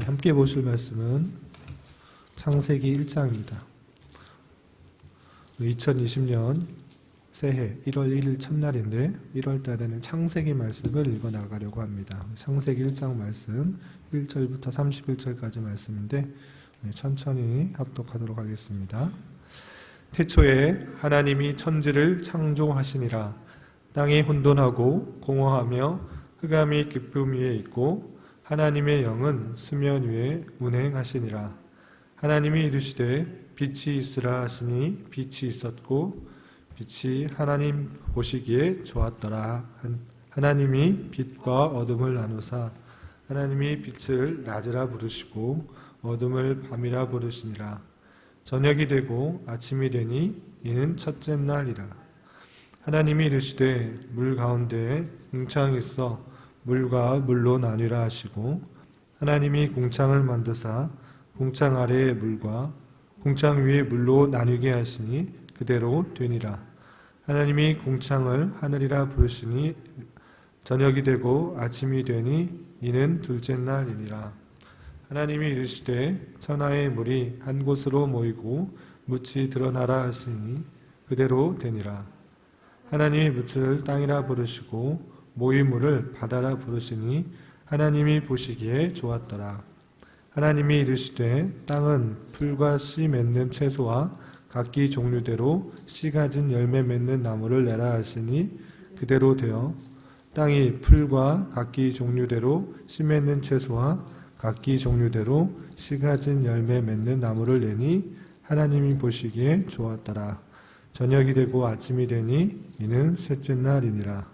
함께 보실 말씀은 창세기 1장입니다. 2020년 새해 1월 1일 첫날인데 1월 달에는 창세기 말씀을 읽어 나가려고 합니다. 창세기 1장 말씀 1절부터 31절까지 말씀인데 천천히 합독하도록 하겠습니다. 태초에 하나님이 천지를 창조하시니라 땅이 혼돈하고 공허하며 흑암이 깊음 위에 있고 하나님의 영은 수면 위에 운행하시니라. 하나님이 이르시되 빛이 있으라 하시니 빛이 있었고 빛이 하나님 보시기에 좋았더라. 하나님이 빛과 어둠을 나누사 하나님이 빛을 낮이라 부르시고 어둠을 밤이라 부르시니라. 저녁이 되고 아침이 되니 이는 첫째 날이라. 하나님이 이르시되 물 가운데에 궁창이 있어 물과 물로 나뉘라 하시고 하나님이 궁창을 만드사 궁창 아래의 물과 궁창 위의 물로 나뉘게 하시니 그대로 되니라. 하나님이 궁창을 하늘이라 부르시니 저녁이 되고 아침이 되니 이는 둘째 날이니라. 하나님이 이르시되 천하의 물이 한 곳으로 모이고 묻이 드러나라 하시니 그대로 되니라. 하나님이 묻을 땅이라 부르시고 모인 물을 바다라 부르시니 하나님이 보시기에 좋았더라 하나님이 이르시되 땅은 풀과 씨 맺는 채소와 각기 종류대로 씨 가진 열매 맺는 나무를 내라 하시니 그대로 되어 땅이 풀과 각기 종류대로 씨 맺는 채소와 각기 종류대로 씨 가진 열매 맺는 나무를 내니 하나님이 보시기에 좋았더라. 저녁이 되고 아침이 되니 이는 셋째 날이니라.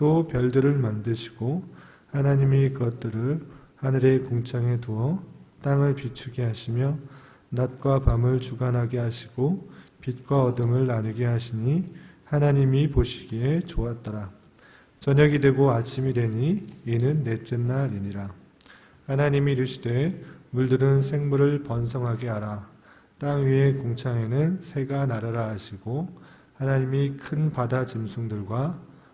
또 별들을 만드시고 하나님이 그것들을 하늘의 궁창에 두어 땅을 비추게 하시며 낮과 밤을 주관하게 하시고 빛과 어둠을 나누게 하시니 하나님이 보시기에 좋았더라. 저녁이 되고 아침이 되니 이는 넷째 날이니라. 하나님이 이르시되 물들은 생물을 번성하게 하라. 땅 위의 궁창에는 새가 나르라 하시고 하나님이 큰 바다 짐승들과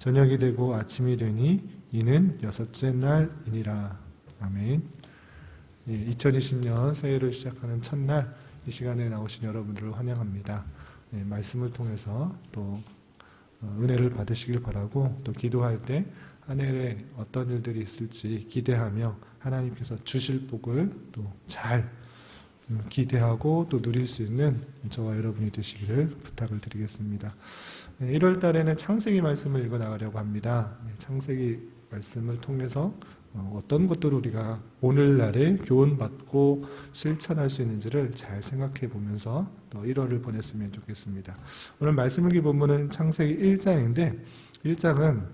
저녁이 되고 아침이 되니 이는 여섯째 날이니라. 아멘. 예, 2020년 새해를 시작하는 첫날 이 시간에 나오신 여러분들을 환영합니다. 네, 말씀을 통해서 또 어, 은혜를 받으시길 바라고 또 기도할 때 한 해에 어떤 일들이 있을지 기대하며 하나님께서 주실 복을 또 잘 기대하고 또 누릴 수 있는 저와 여러분이 되시기를 부탁을 드리겠습니다. 1월 달에는 창세기 말씀을 읽어 나가려고 합니다. 네, 창세기 말씀을 통해서 어, 어떤 것들을 우리가 오늘날에 교훈받고 실천할 수 있는지를 잘 생각해 보면서 또 1월을 보냈으면 좋겠습니다. 오늘 말씀일기 본문은 창세기 1장인데 1장은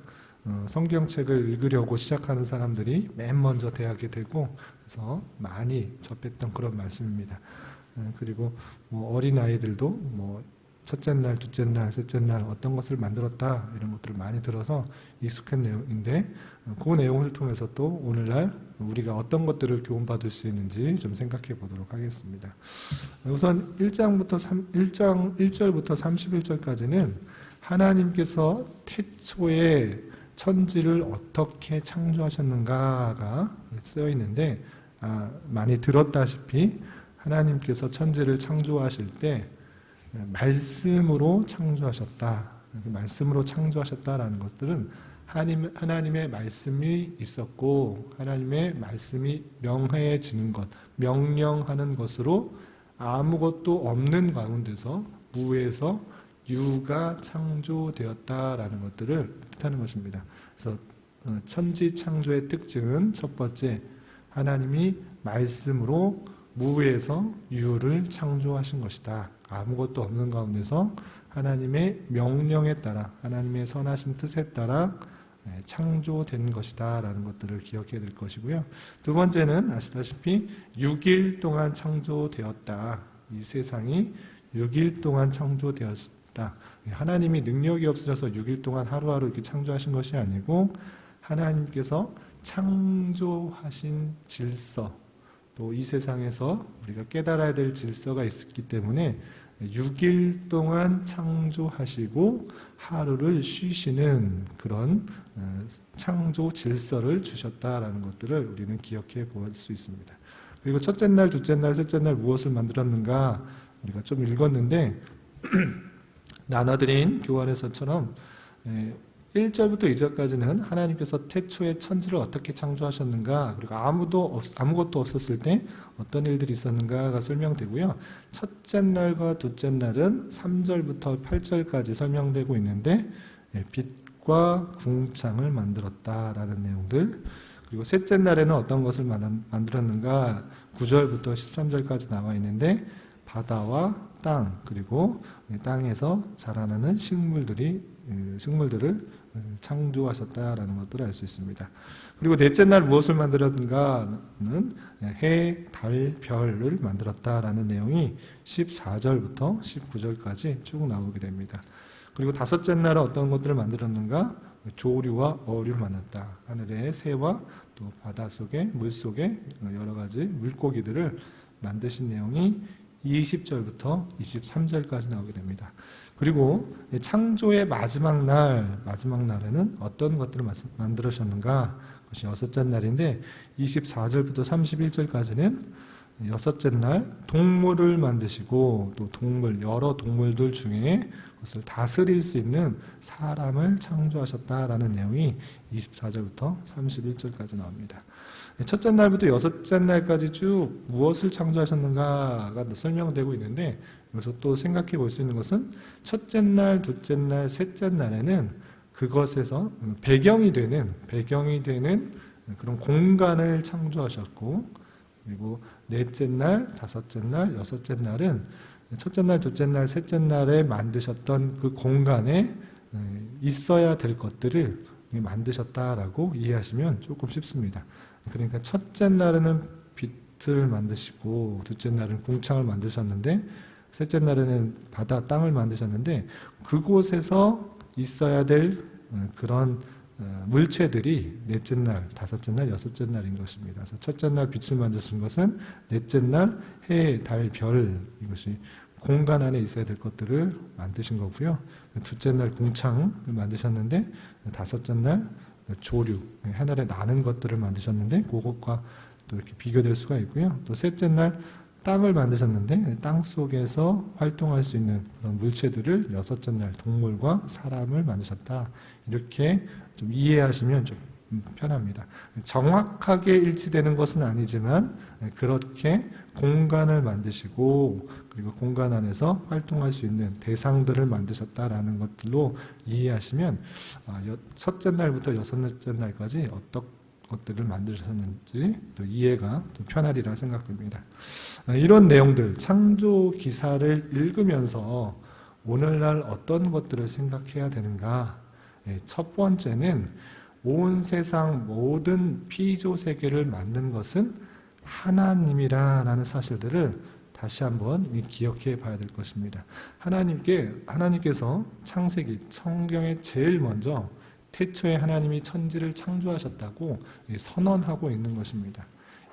어, 성경책을 읽으려고 시작하는 사람들이 맨 먼저 대하게 되고 그래서 많이 접했던 그런 말씀입니다. 어, 그리고 뭐 어린 아이들도 뭐 첫째 날, 둘째 날, 셋째 날 어떤 것을 만들었다 이런 것들을 많이 들어서 익숙한 내용인데 어, 그 내용을 통해서 또 오늘날 우리가 어떤 것들을 교훈받을 수 있는지 좀 생각해 보도록 하겠습니다. 우선 1장부터 3, 1장 1절부터 31절까지는 하나님께서 태초에 천지를 어떻게 창조하셨는가가 쓰여 있는데 아, 많이 들었다시피 하나님께서 천지를 창조하실 때 말씀으로 창조하셨다. 말씀으로 창조하셨다라는 것들은 하나님, 하나님의 말씀이 있었고 하나님의 말씀이 명해지는 것, 명령하는 것으로 아무것도 없는 가운데서 무에서 유가 창조되었다라는 것들을 뜻하는 것입니다. 그래서 어, 천지 창조의 특징은 첫 번째 하나님이 말씀으로 무에서 유를 창조하신 것이다. 아무것도 없는 가운데서 하나님의 명령에 따라 하나님의 선하신 뜻에 따라 네, 창조된 것이다 라는 것들을 기억해야 될 것이고요. 두 번째는 아시다시피 6일 동안 창조되었다. 이 세상이 6일 동안 창조되었다. 하나님이 능력이 없으셔서 6일 동안 하루하루 이렇게 창조하신 것이 아니고 하나님께서 창조하신 질서 또 이 세상에서 우리가 깨달아야 될 질서가 있기 때문에 6일 동안 창조하시고 하루를 쉬시는 그런 어, 창조 질서를 주셨다라는 것들을 우리는 기억해 볼 수 있습니다. 그리고 첫째 날, 둘째 날, 셋째 날 무엇을 만들었는가 우리가 좀 읽었는데 나눠드린 교환에서처럼 1절부터 2절까지는 하나님께서 태초에 천지를 어떻게 창조하셨는가, 그리고 아무도, 아무것도 없었을 때 어떤 일들이 있었는가가 설명되고요. 첫째 날과 둘째 날은 3절부터 8절까지 설명되고 있는데, 예, 빛과 궁창을 만들었다라는 내용들, 그리고 셋째 날에는 어떤 것을 만들었는가, 9절부터 13절까지 나와 있는데, 바다와 땅, 그리고 땅에서 자라나는 식물들이, 예, 식물들을 창조하셨다라는 것들을 알 수 있습니다. 그리고 넷째 날 무엇을 만들었는가는 해, 달, 별을 만들었다라는 내용이 14절부터 19절까지 쭉 나오게 됩니다. 그리고 다섯째 날은 어떤 것들을 만들었는가? 조류와 어류를 만났다. 하늘의 새와 또 바다 속에 물 속에 여러 가지 물고기들을 만드신 내용이 20절부터 23절까지 나오게 됩니다. 그리고 창조의 마지막 날, 마지막 날에는 어떤 것들을 만들으셨는가? 그것이 여섯째 날인데 24절부터 31절까지는 여섯째 날 동물을 만드시고 또 동물 여러 동물들 중에 그것을 다스릴 수 있는 사람을 창조하셨다라는 내용이 24절부터 31절까지 나옵니다. 첫째 날부터 여섯째 날까지 쭉 무엇을 창조하셨는가가 설명되고 있는데 여기서 또 생각해 볼 수 있는 것은 첫째 날, 둘째 날, 셋째 날에는 그것에서 배경이 되는 배경이 되는 그런 공간을 창조하셨고 그리고 넷째 날, 다섯째 날, 여섯째 날은 첫째 날, 둘째 날, 셋째 날에 만드셨던 그 공간에 있어야 될 것들을 만드셨다라고 이해하시면 조금 쉽습니다. 그러니까 첫째 날에는 빛을 만드시고 둘째 날은 궁창을 만드셨는데 셋째 날에는 바다 땅을 만드셨는데 그곳에서 있어야 될 어, 그런 어, 물체들이 넷째 날, 다섯째 날, 여섯째 날인 것입니다. 그래서 첫째 날 빛을 만드신 것은 넷째 날 해, 달, 별 이것이 공간 안에 있어야 될 것들을 만드신 거고요. 둘째 날 궁창을 만드셨는데 다섯째 날 조류, 하늘에 나는 것들을 만드셨는데 그것과 또 이렇게 비교될 수가 있고요. 또 셋째 날 땅을 만드셨는데 땅 속에서 활동할 수 있는 그런 물체들을 여섯째 날 동물과 사람을 만드셨다. 이렇게 좀 이해하시면 좀 편합니다. 정확하게 일치되는 것은 아니지만 그렇게 공간을 만드시고 그리고 공간 안에서 활동할 수 있는 대상들을 만드셨다라는 것들로 이해하시면 아, 여- 첫째 날부터 여섯째 날까지 어떤 것들을 만드셨는지 또 이해가 또 편하리라 생각됩니다. 아, 이런 내용들 창조 기사를 읽으면서 오늘날 어떤 것들을 생각해야 되는가? 예, 첫 번째는 온 세상 모든 피조 세계를 만든 것은 하나님이라는 사실들을 다시 한번 기억해 봐야 될 것입니다. 하나님께 하나님께서 창세기 성경에 제일 먼저 태초에 하나님이 천지를 창조하셨다고 선언하고 있는 것입니다.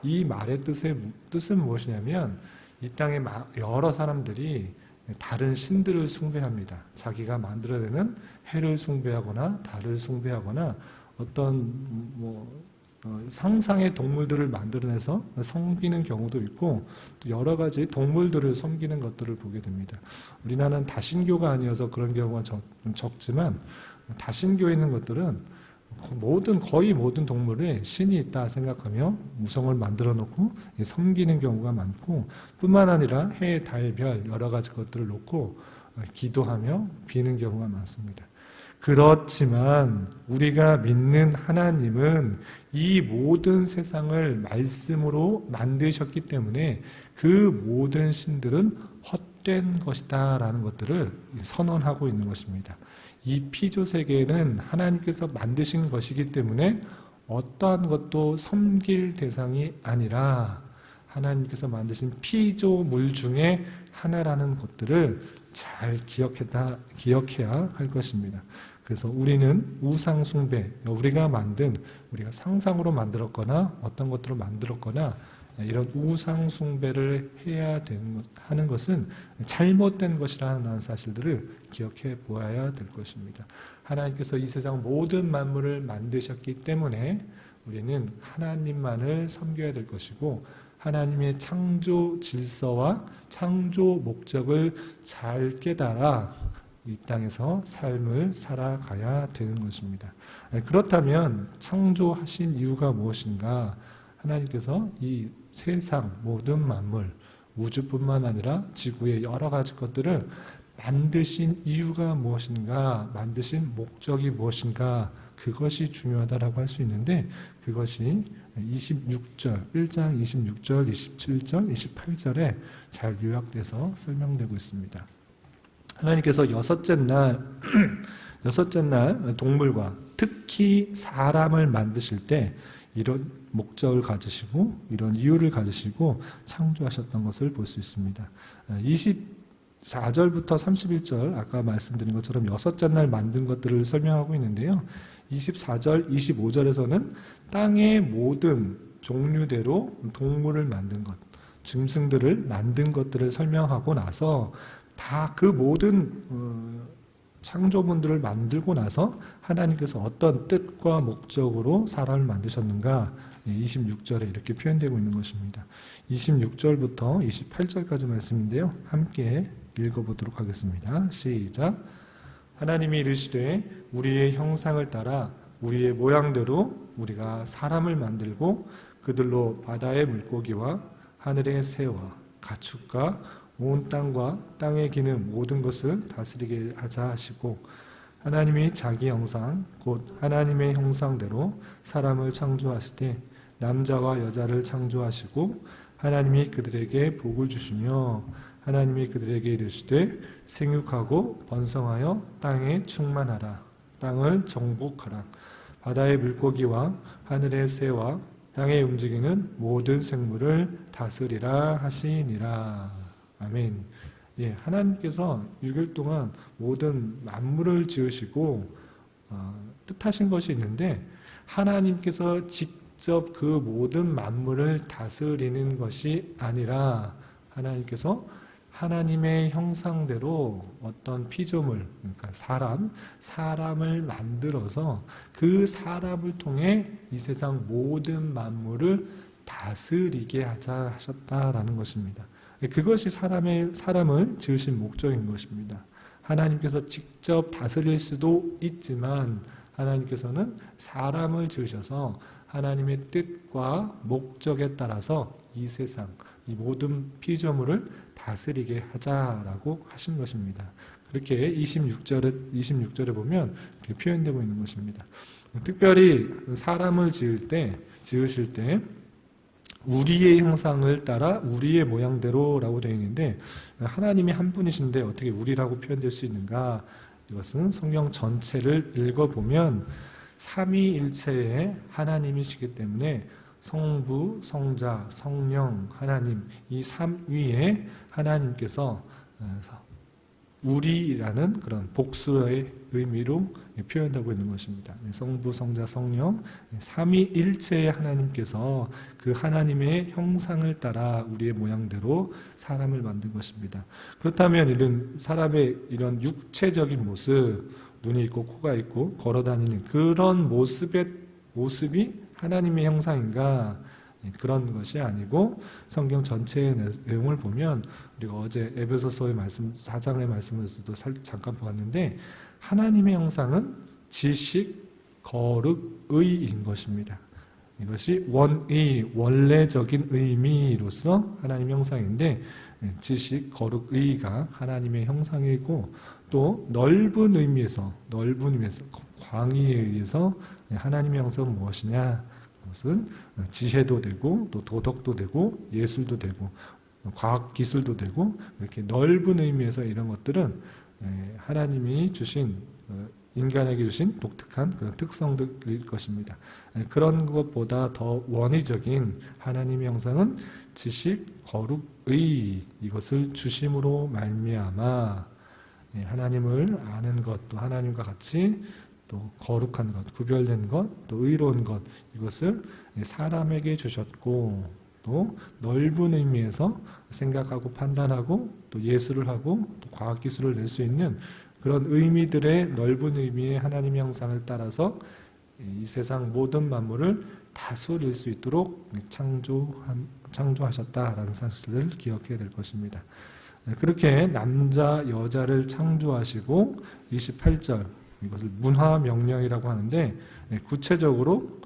이 말의 뜻의 뜻은 무엇이냐면 이 땅에 마- 여러 사람들이 다른 신들을 숭배합니다. 자기가 만들어내는 해를 숭배하거나 달을 숭배하거나 어떤 뭐 어, 상상의 동물들을 만들어내서 섬기는 경우도 있고 또 여러 가지 동물들을 섬기는 것들을 보게 됩니다. 우리나라는 다신교가 아니어서 그런 경우가 적, 좀 적지만 다신교에 있는 것들은 모든 거의 모든 동물에 신이 있다 생각하며 무성을 만들어 놓고 섬기는 경우가 많고 뿐만 아니라 해, 달, 별 여러 가지 것들을 놓고 기도하며 비는 경우가 많습니다. 그렇지만 우리가 믿는 하나님은 이 모든 세상을 말씀으로 만드셨기 때문에 그 모든 신들은 헛된 것이다라는 것들을 선언하고 있는 것입니다. 이 피조 세계는 하나님께서 만드신 것이기 때문에 어떠한 것도 섬길 대상이 아니라 하나님께서 만드신 피조물 중에 하나라는 것들을 잘 기억했다, 기억해야 할 것입니다. 그래서 우리는 우상숭배, 우리가 만든, 우리가 상상으로 만들었거나 어떤 것들을 만들었거나 이런 우상 숭배를 해야 되는 것, 하는 것은 잘못된 것이라는 사실들을 기억해 보아야 될 것입니다. 하나님께서 이 세상 모든 만물을 만드셨기 때문에 우리는 하나님만을 섬겨야 될 것이고 하나님의 창조 질서와 창조 목적을 잘 깨달아 이 땅에서 삶을 살아가야 되는 것입니다. 그렇다면 창조하신 이유가 무엇인가? 하나님께서 이 세상 모든 만물, 우주뿐만 아니라 지구의 여러 가지 것들을 만드신 이유가 무엇인가? 만드신 목적이 무엇인가? 그것이 중요하다라고 할 수 있는데 그것이 26절, 1장 26절, 27절, 28절에 잘 요약돼서 설명되고 있습니다. 하나님께서 여섯째 날, 여섯째 날 동물과 특히 사람을 만드실 때 이런 목적을 가지시고 이런 이유를 가지시고 창조하셨던 것을 볼 수 있습니다. 24절부터 31절 아까 말씀드린 것처럼 여섯째 날 만든 것들을 설명하고 있는데요. 24절, 25절에서는 땅의 모든 종류대로 동물을 만든 것, 짐승들을 만든 것들을 설명하고 나서 다 그 모든 어, 창조문들을 만들고 나서 하나님께서 어떤 뜻과 목적으로 사람을 만드셨는가 26절에 이렇게 표현되고 있는 것입니다. 26절부터 28절까지 말씀인데요. 함께 읽어보도록 하겠습니다. 시작. 하나님이 이르시되 우리의 형상을 따라 우리의 모양대로 우리가 사람을 만들고 그들로 바다의 물고기와 하늘의 새와 가축과 온 땅과 땅에 기는 모든 것을 다스리게 하자 하시고 하나님이 자기 형상 곧 하나님의 형상대로 사람을 창조하시되 남자와 여자를 창조하시고 하나님이 그들에게 복을 주시며 하나님이 그들에게 이르시되 생육하고 번성하여 땅에 충만하라. 땅을 정복하라. 바다의 물고기와 하늘의 새와 땅에 움직이는 모든 생물을 다스리라 하시니라. 아멘. 예, 하나님께서 6일 동안 모든 만물을 지으시고 어, 뜻하신 것이 있는데 하나님께서 직 접 그 모든 만물을 다스리는 것이 아니라 하나님께서 하나님의 형상대로 어떤 피조물, 그러니까 사람, 사람을 만들어서 그 사람을 통해 이 세상 모든 만물을 다스리게 하자 하셨다라는 것입니다. 그것이 사람의 사람을 지으신 목적인 것입니다. 하나님께서 직접 다스릴 수도 있지만 하나님께서는 사람을 지으셔서 하나님의 뜻과 목적에 따라서 이 세상, 이 모든 피조물을 다스리게 하자라고 하신 것입니다. 그렇게 26절에, 26절에 보면 표현되고 있는 것입니다. 특별히 사람을 지을 때, 지으실 때, 우리의 형상을 따라 우리의 모양대로라고 되어 있는데, 하나님이 한 분이신데 어떻게 우리라고 표현될 수 있는가? 이것은 성경 전체를 읽어보면 삼위일체의 하나님이시기 때문에 성부, 성자, 성령, 하나님 이 삼위의 하나님께서 어, 우리라는 그런 복수의 의미로 표현되고 있는 것입니다. 성부, 성자, 성령, 삼위일체의 하나님께서 그 하나님의 형상을 따라 우리의 모양대로 사람을 만든 것입니다. 그렇다면 이런 사람의 이런 육체적인 모습, 눈이 있고 코가 있고 걸어 다니는 그런 모습의 모습이 하나님의 형상인가? 그런 것이 아니고 성경 전체의 내용을 보면 우리가 어제 에베소서의 말씀 4장의 말씀에서도 잠깐 보았는데 하나님의 형상은 지식, 거룩, 의인 것입니다. 이것이 원의, 원래적인 의미로서 하나님의 형상인데 지식, 거룩, 의가 하나님의 형상이고 또 넓은 의미에서 넓은 의미에서 광의에 의해서 하나님의 형성은 무엇이냐? 그것은 지혜도 되고 또 도덕도 되고 예술도 되고 과학 기술도 되고 이렇게 넓은 의미에서 이런 것들은 하나님이 주신 어, 인간에게 주신 독특한 그런 특성들일 것입니다. 그런 것보다 더 원의적인 하나님의 형상은 지식, 거룩, 의 이것을 주심으로 말미암아 하나님을 아는 것, 또 하나님과 같이 또 거룩한 것, 구별된 것, 또 의로운 것 이것을 사람에게 주셨고 또 넓은 의미에서 생각하고 판단하고 또 예술을 하고 또 과학 기술을 낼 수 있는 그런 의미들의 넓은 의미의 하나님의 형상을 따라서 이 세상 모든 만물을 다스릴 수 있도록 창조 창조하셨다라는 사실을 기억해야 될 것입니다. 그렇게 남자 여자를 창조하시고 28절 이것을 문화 명령이라고 하는데 네, 구체적으로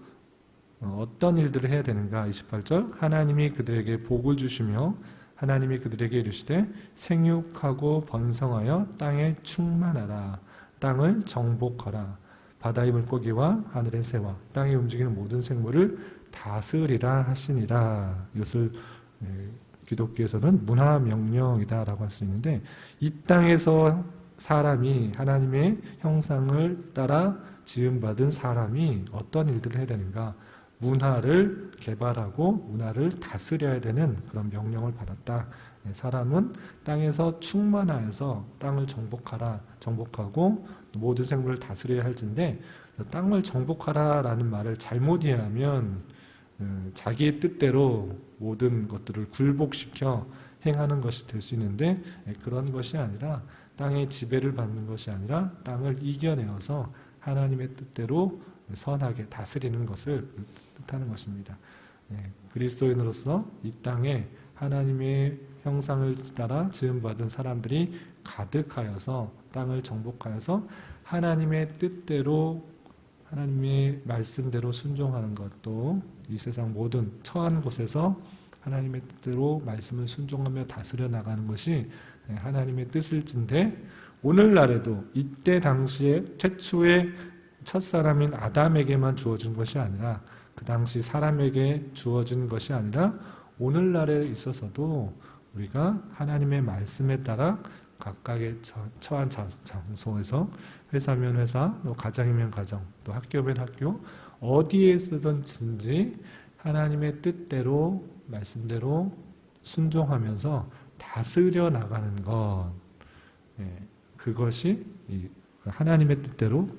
어, 어떤 일들을 해야 되는가 28절? 하나님이 그들에게 복을 주시며 하나님이 그들에게 이르시되 생육하고 번성하여 땅에 충만하라. 땅을 정복하라. 바다의 물고기와 하늘의 새와 땅에 움직이는 모든 생물을 다스리라 하시니라. 이것을 네, 기독교에서는 문화 명령이다라고 할 수 있는데 이 땅에서 사람이 하나님의 형상을 따라 지음받은 사람이 어떤 일들을 해야 되는가? 문화를 개발하고 문화를 다스려야 되는 그런 명령을 받았다. 네, 사람은 땅에서 충만하여서 땅을 정복하라, 정복하고 모든 생물을 다스려야 할진데 땅을 정복하라라는 말을 잘못 이해하면 어, 자기의 뜻대로 모든 것들을 굴복시켜 행하는 것이 될 수 있는데 네, 그런 것이 아니라 땅의 지배를 받는 것이 아니라 땅을 이겨내어서 하나님의 뜻대로 선하게 다스리는 것을 뜻하는 것입니다. 예, 그리스도인으로서 이 땅에 하나님의 형상을 따라 지음받은 사람들이 가득하여서 땅을 정복하여서 하나님의 뜻대로 하나님의 말씀대로 순종하는 것도 이 세상 모든 처한 곳에서 하나님의 뜻대로 말씀을 순종하며 다스려 나가는 것이 네, 하나님의 뜻일진데 오늘날에도 이때 당시에 최초의 첫사람인 아담에게만 주어진 것이 아니라 그 당시 사람에게 주어진 것이 아니라 오늘날에 있어서도 우리가 하나님의 말씀에 따라 각각의 처한 장소에서 회사면 회사, 또 가정이면 가정, 또 학교면 학교 어디에 서든지 하나님의 뜻대로 말씀대로 순종하면서 다스려 나가는 것, 예, 그것이 하나님의 뜻대로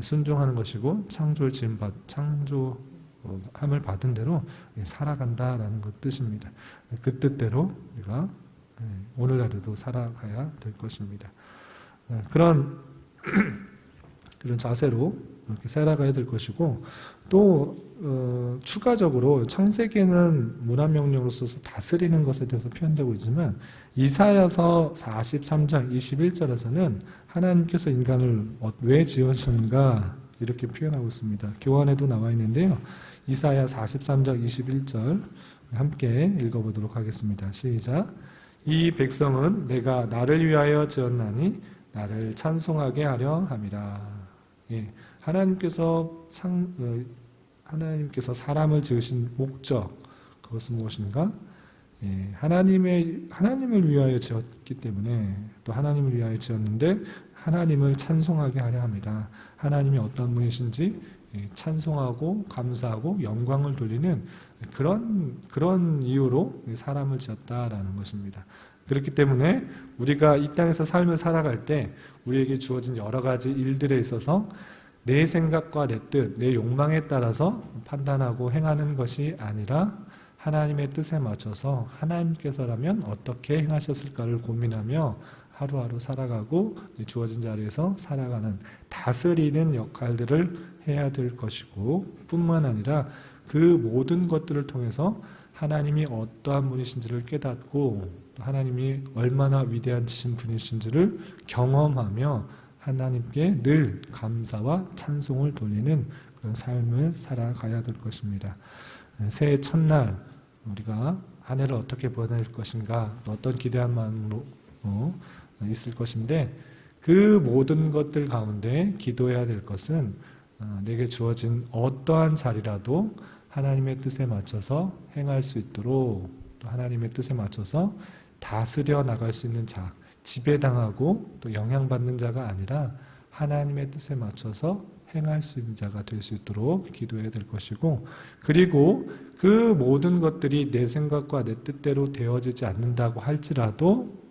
순종하는 것이고 창조를 지은 받 창조함을 받은 대로 살아간다라는 것 뜻입니다. 그 뜻대로 우리가 예, 오늘날에도 살아가야 될 것입니다. 예, 그런 그런 자세로 이렇게 살아가야 될 것이고 또 어, 추가적으로 창세기에는 문화명령으로 써서 다스리는 것에 대해서 표현되고 있지만 이사야서 43장 21절에서는 하나님께서 인간을 어- 왜 지으셨는가 이렇게 표현하고 있습니다. 교환에도 나와 있는데요. 이사야 43장 21절 함께 읽어보도록 하겠습니다. 시작. 이 백성은 내가 나를 위하여 지었나니 나를 찬송하게 하려 함이라. 예, 하나님께서 창, 어, 하나님께서 사람을 지으신 목적 그것은 무엇인가? 예, 하나님의 하나님을 위하여 지었기 때문에 또 하나님을 위하여 지었는데 하나님을 찬송하게 하려 합니다. 하나님이 어떤 분이신지 예, 찬송하고 감사하고 영광을 돌리는 그런 그런 이유로 사람을 지었다라는 것입니다. 그렇기 때문에 우리가 이 땅에서 삶을 살아갈 때 우리에게 주어진 여러 가지 일들에 있어서 내 생각과 내 뜻, 내 욕망에 따라서 판단하고 행하는 것이 아니라 하나님의 뜻에 맞춰서 하나님께서라면 어떻게 행하셨을까를 고민하며 하루하루 살아가고 주어진 자리에서 살아가는 다스리는 역할들을 해야 될 것이고 뿐만 아니라 그 모든 것들을 통해서 하나님이 어떠한 분이신지를 깨닫고 또 하나님이 얼마나 위대한 분이신지를 경험하며 하나님께 늘 감사와 찬송을 돌리는 그런 삶을 살아가야 될 것입니다. 새해 첫날 우리가 한 해를 어떻게 보낼 것인가 어떤 기대한 마음으로 어, 있을 것인데 그 모든 것들 가운데 기도해야 될 것은 어, 내게 주어진 어떠한 자리라도 하나님의 뜻에 맞춰서 행할 수 있도록 또 하나님의 뜻에 맞춰서 다스려 나갈 수 있는 자, 지배당하고 또 영향받는 자가 아니라 하나님의 뜻에 맞춰서 행할 수 있는 자가 될 수 있도록 기도해야 될 것이고 그리고 그 모든 것들이 내 생각과 내 뜻대로 되어지지 않는다고 할지라도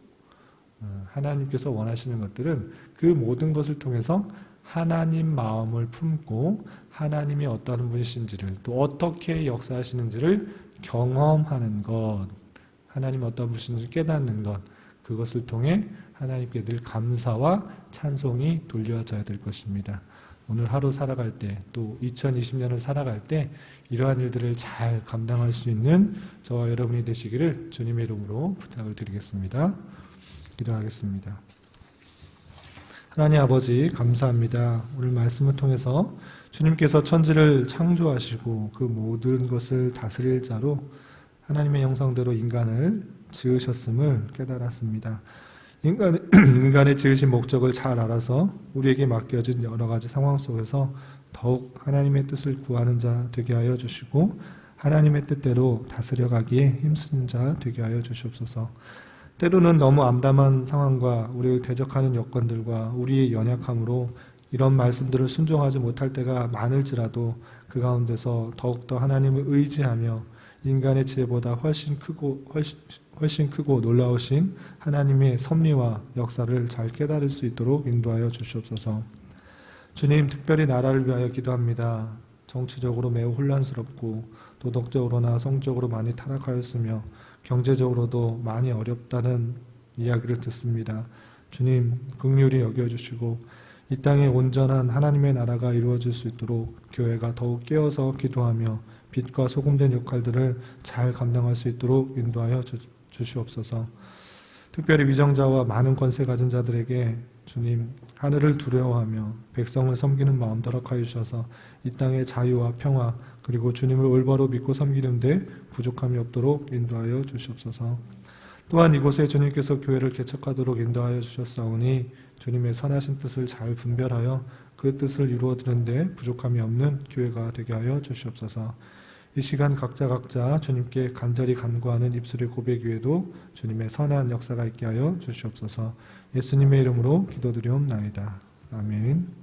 어, 하나님께서 원하시는 것들은 그 모든 것을 통해서 하나님 마음을 품고 하나님이 어떠한 분이신지를 또 어떻게 역사하시는지를 경험하는 것 하나님 어떤 분이신지 깨닫는 것 그것을 통해 하나님께 늘 감사와 찬송이 돌려져야 될 것입니다. 오늘 하루 살아갈 때 또 2020년을 살아갈 때 이러한 일들을 잘 감당할 수 있는 저와 여러분이 되시기를 주님의 이름으로 부탁을 드리겠습니다. 기도하겠습니다. 하나님 아버지 감사합니다. 오늘 말씀을 통해서 주님께서 천지를 창조하시고 그 모든 것을 다스릴 자로 하나님의 형상대로 인간을 지으셨음을 깨달았습니다. 인간, 인간의 지으신 목적을 잘 알아서 우리에게 맡겨진 여러 가지 상황 속에서 더욱 하나님의 뜻을 구하는 자 되게 하여 주시고 하나님의 뜻대로 다스려가기에 힘쓰는 자 되게 하여 주시옵소서. 때로는 너무 암담한 상황과 우리를 대적하는 여건들과 우리의 연약함으로 이런 말씀들을 순종하지 못할 때가 많을지라도 그 가운데서 더욱더 하나님을 의지하며 인간의 지혜보다 훨씬 크고 훨씬, 훨씬 크고 놀라우신 하나님의 섭리와 역사를 잘 깨달을 수 있도록 인도하여 주시옵소서. 주님 특별히 나라를 위하여 기도합니다. 정치적으로 매우 혼란스럽고 도덕적으로나 성적으로 많이 타락하였으며 경제적으로도 많이 어렵다는 이야기를 듣습니다. 주님 긍휼히 여겨 주시고 이 땅에 온전한 하나님의 나라가 이루어질 수 있도록 교회가 더욱 깨어서 기도하며 빛과 소금된 역할들을 잘 감당할 수 있도록 인도하여 주, 주시옵소서. 특별히 위정자와 많은 권세 가진 자들에게 주님 하늘을 두려워하며 백성을 섬기는 마음 더락하여 주셔서 이 땅의 자유와 평화 그리고 주님을 올바로 믿고 섬기는 데 부족함이 없도록 인도하여 주시옵소서. 또한 이곳에 주님께서 교회를 개척하도록 인도하여 주셨사오니 주님의 선하신 뜻을 잘 분별하여 그 뜻을 이루어 드는데 부족함이 없는 교회가 되게 하여 주시옵소서. 이 시간 각자 각자 주님께 간절히 간구하는 입술의 고백 위에도 주님의 선한 역사가 있게 하여 주시옵소서. 예수님의 이름으로 기도드리옵나이다. 아멘.